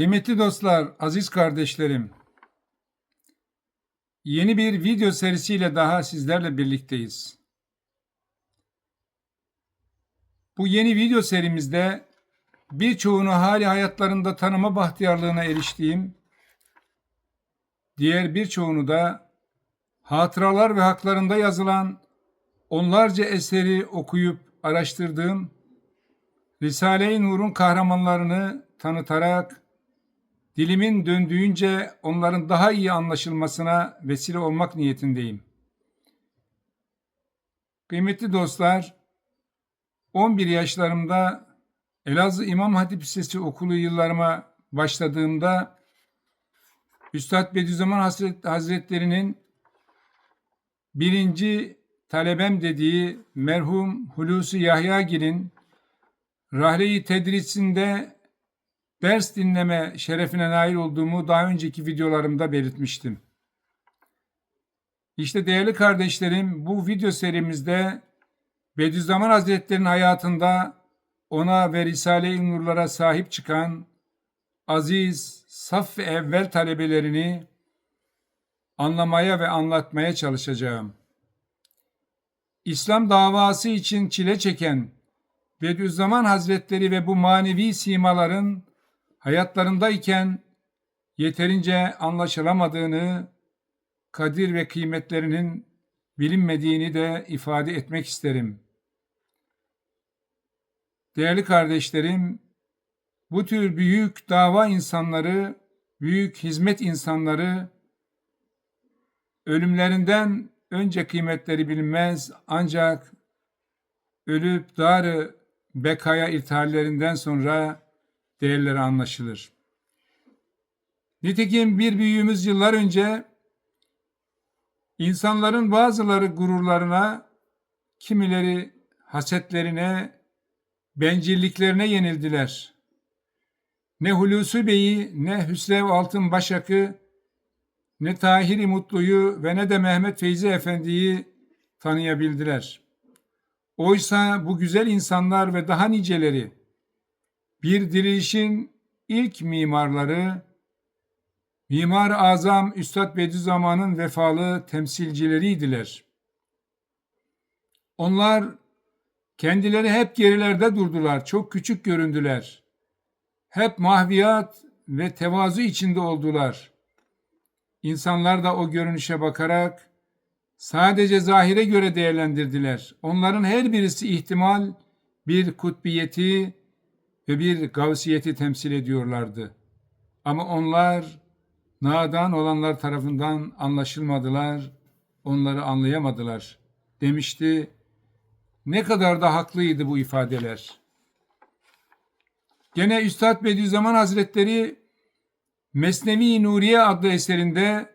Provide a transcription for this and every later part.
Kıymetli dostlar, aziz kardeşlerim. Yeni bir video serisiyle daha sizlerle birlikteyiz. Bu yeni video serimizde birçoğunu hali hayatlarında tanıma bahtiyarlığına eriştiğim, diğer birçoğunu da hatıralar ve haklarında yazılan onlarca eseri okuyup araştırdığım Risale-i Nur'un kahramanlarını tanıtarak dilimin döndüğünce onların daha iyi anlaşılmasına vesile olmak niyetindeyim. Kıymetli dostlar, 11 yaşlarımda Elazığ İmam Hatip Lisesi okulu yıllarıma başladığımda Üstad Bediüzzaman Hazret- Hazretleri'nin birinci talebem dediği merhum Hulusi Yahyagil'in Rahle-i Tedrisinde ders dinleme şerefine nail olduğumu daha önceki videolarımda belirtmiştim. İşte değerli kardeşlerim bu video serimizde Bediüzzaman Hazretleri'nin hayatında ona ve Risale-i Nurlara sahip çıkan aziz, saf ve evvel talebelerini anlamaya ve anlatmaya çalışacağım. İslam davası için çile çeken Bediüzzaman Hazretleri ve bu manevi simaların hayatlarındayken yeterince anlaşılamadığını, kadir ve kıymetlerinin bilinmediğini de ifade etmek isterim. Değerli kardeşlerim, bu tür büyük dava insanları, büyük hizmet insanları ölümlerinden önce kıymetleri bilinmez ancak ölüp darı bekaya irtihallerinden sonra değerleri anlaşılır. Nitekim bir büyüğümüz yıllar önce insanların bazıları gururlarına, kimileri hasetlerine, bencilliklerine yenildiler. Ne Hulusi Bey'i, ne Hüsrev Altın Başak'ı, ne Tahir-i Mutlu'yu ve ne de Mehmet Feyzi Efendi'yi tanıyabildiler. Oysa bu güzel insanlar ve daha niceleri bir dirilişin ilk mimarları, Mimar-ı Azam Üstad Bediüzzaman'ın vefalı temsilcileriydiler. Onlar kendileri hep gerilerde durdular, çok küçük göründüler. Hep mahviyat ve tevazu içinde oldular. İnsanlar da o görünüşe bakarak sadece zahire göre değerlendirdiler. Onların her birisi ihtimal bir kutbiyeti ve bir gavsiyeti temsil ediyorlardı. Ama onlar nadan olanlar tarafından anlaşılmadılar, onları anlayamadılar demişti. Ne kadar da haklıydı bu ifadeler. Gene Üstad Bediüzzaman Hazretleri Mesnevi Nuriye adlı eserinde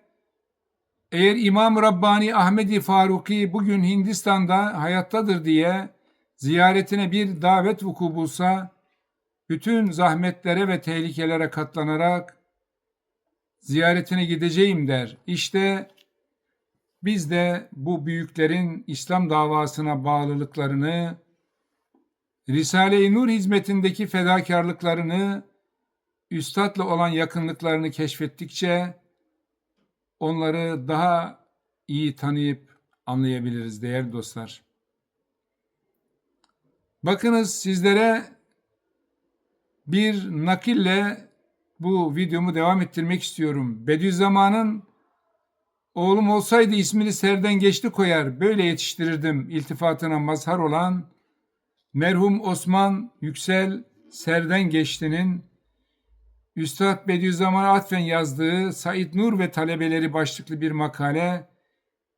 eğer İmam Rabbani Ahmedi Faruki bugün Hindistan'da hayattadır diye ziyaretine bir davet vuku bulsa, bütün zahmetlere ve tehlikelere katlanarak ziyaretine gideceğim der. İşte biz de bu büyüklerin İslam davasına bağlılıklarını, Risale-i Nur hizmetindeki fedakarlıklarını, üstadla olan yakınlıklarını keşfettikçe onları daha iyi tanıyıp anlayabiliriz değerli dostlar. Bakınız sizlere bir nakille bu videomu devam ettirmek istiyorum. Bediüzzaman'ın oğlum olsaydı ismini Serden Geçti koyar, böyle yetiştirirdim iltifatına mazhar olan merhum Osman Yüksel Serden Geçti'nin Üstad Bediüzzaman'a atfen yazdığı Said Nur ve talebeleri başlıklı bir makale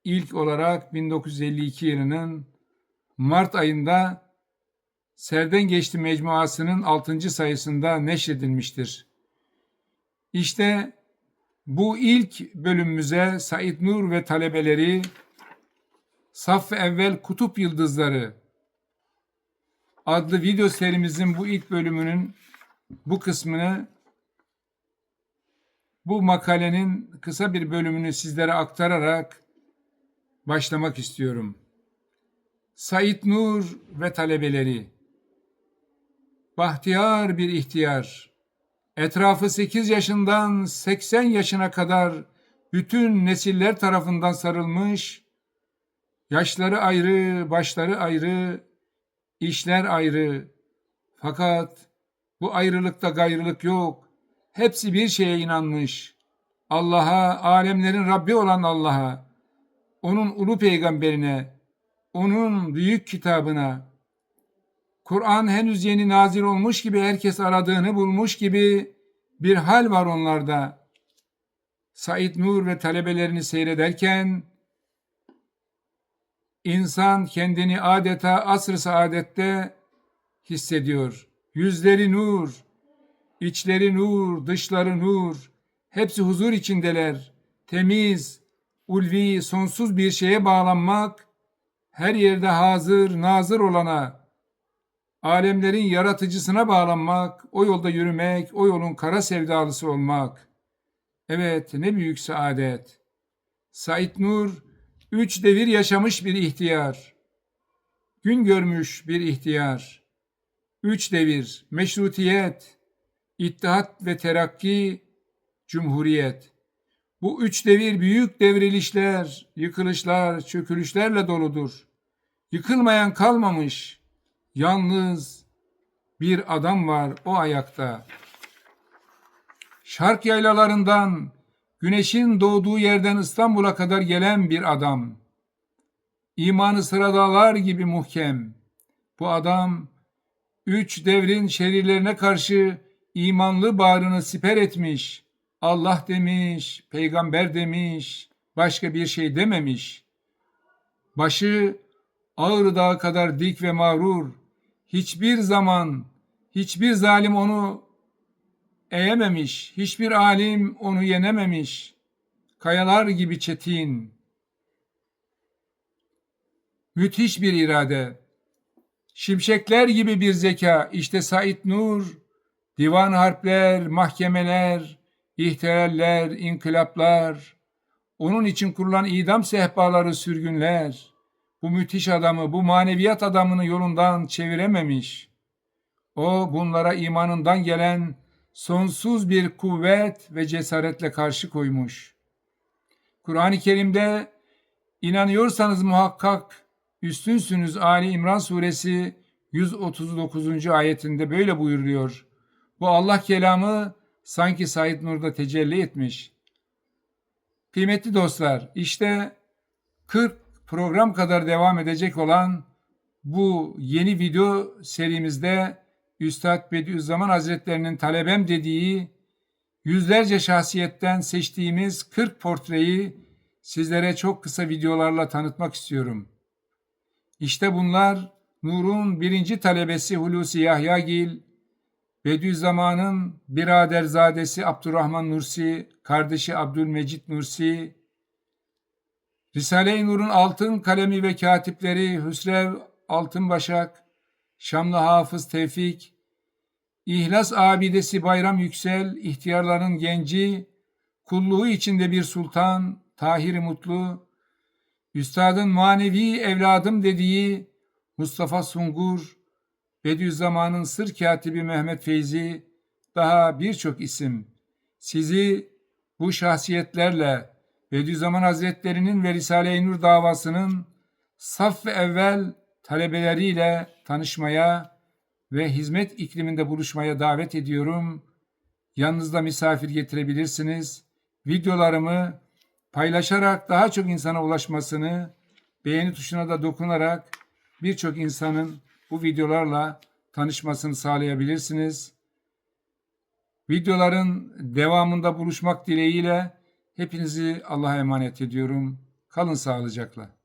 ilk olarak 1952 yılının Mart ayında Serden Geçti Mecmuası'nın 6. sayısında neşredilmiştir. İşte bu ilk bölümümüze Said Nur ve talebeleri Saf Evvel Kutup Yıldızları adlı video serimizin bu ilk bölümünün bu kısmını bu makalenin kısa bir bölümünü sizlere aktararak başlamak istiyorum. Said Nur ve talebeleri Bahtiyar bir ihtiyar, Etrafı 8 yaşından 80 yaşına kadar bütün nesiller tarafından sarılmış, yaşları ayrı, başları ayrı, işler ayrı. Fakat bu ayrılıkta gayrılık yok. Hepsi bir şeye inanmış. Allah'a, alemlerin Rabbi olan Allah'a, onun ulu peygamberine, onun büyük kitabına, Kur'an henüz yeni nazil olmuş gibi herkes aradığını bulmuş gibi bir hal var onlarda. Said Nur ve talebelerini seyrederken insan kendini adeta asr-ı saadette hissediyor. Yüzleri nur, içleri nur, dışları nur. Hepsi huzur içindeler. Temiz, ulvi, sonsuz bir şeye bağlanmak, her yerde hazır, nazır olana, alemlerin yaratıcısına bağlanmak, o yolda yürümek, o yolun kara sevdalısı olmak. Evet, ne büyük saadet. Said Nur, üç devir yaşamış bir ihtiyar. Gün görmüş bir ihtiyar. Üç devir, meşrutiyet, ittihat ve terakki, cumhuriyet. Bu üç devir büyük devrilişler, yıkılışlar, çökülüşlerle doludur. Yıkılmayan kalmamış. Yalnız bir adam var o ayakta. Şark yaylalarından, güneşin doğduğu yerden İstanbul'a kadar gelen bir adam. İmanı sıradalar gibi muhkem. Bu adam üç devrin şerirlerine karşı imanlı bağrını siper etmiş. Allah demiş, peygamber demiş, başka bir şey dememiş. Başı Ağrı Dağı kadar dik ve mağrur. Hiçbir zaman, hiçbir zalim onu eğememiş, hiçbir alim onu yenememiş. Kayalar gibi çetin. Müthiş bir irade. Şimşekler gibi bir zeka. İşte Said Nur, divan harpler, mahkemeler, ihtilaller, inkılaplar, onun için kurulan idam sehpaları sürgünler, bu müthiş adamı, bu maneviyat adamını yolundan çevirememiş. O bunlara imanından gelen sonsuz bir kuvvet ve cesaretle karşı koymuş. Kur'an-ı Kerim'de inanıyorsanız muhakkak üstünsünüz Ali İmran suresi 139. ayetinde böyle buyuruyor. Bu Allah kelamı sanki Said Nur'da tecelli etmiş. Kıymetli dostlar, işte 40 program kadar devam edecek olan bu yeni video serimizde Üstad Bediüzzaman Hazretlerinin talebem dediği yüzlerce şahsiyetten seçtiğimiz 40 portreyi sizlere çok kısa videolarla tanıtmak istiyorum. İşte bunlar Nur'un birinci talebesi Hulusi Yahyagil, Bediüzzaman'ın biraderzadesi Abdurrahman Nursi, kardeşi Abdülmecit Nursi, Risale-i Nur'un altın kalemi ve katipleri Hüsrev Altınbaşak, Şamlı Hafız Tevfik, İhlas abidesi Bayram Yüksel, ihtiyarların genci, kulluğu içinde bir sultan, Tahir Mutlu, Üstadın manevi evladım dediği Mustafa Sungur, Bediüzzaman'ın sır katibi Mehmet Feyzi, daha birçok isim. Sizi bu şahsiyetlerle Bediüzzaman Hazretleri'nin ve Risale-i Nur davasının saf ve evvel talebeleriyle tanışmaya ve hizmet ikliminde buluşmaya davet ediyorum. Yanınızda misafir getirebilirsiniz. Videolarımı paylaşarak daha çok insana ulaşmasını, beğeni tuşuna da dokunarak birçok insanın bu videolarla tanışmasını sağlayabilirsiniz. Videoların devamında buluşmak dileğiyle hepinizi Allah'a emanet ediyorum. Kalın sağlıcakla.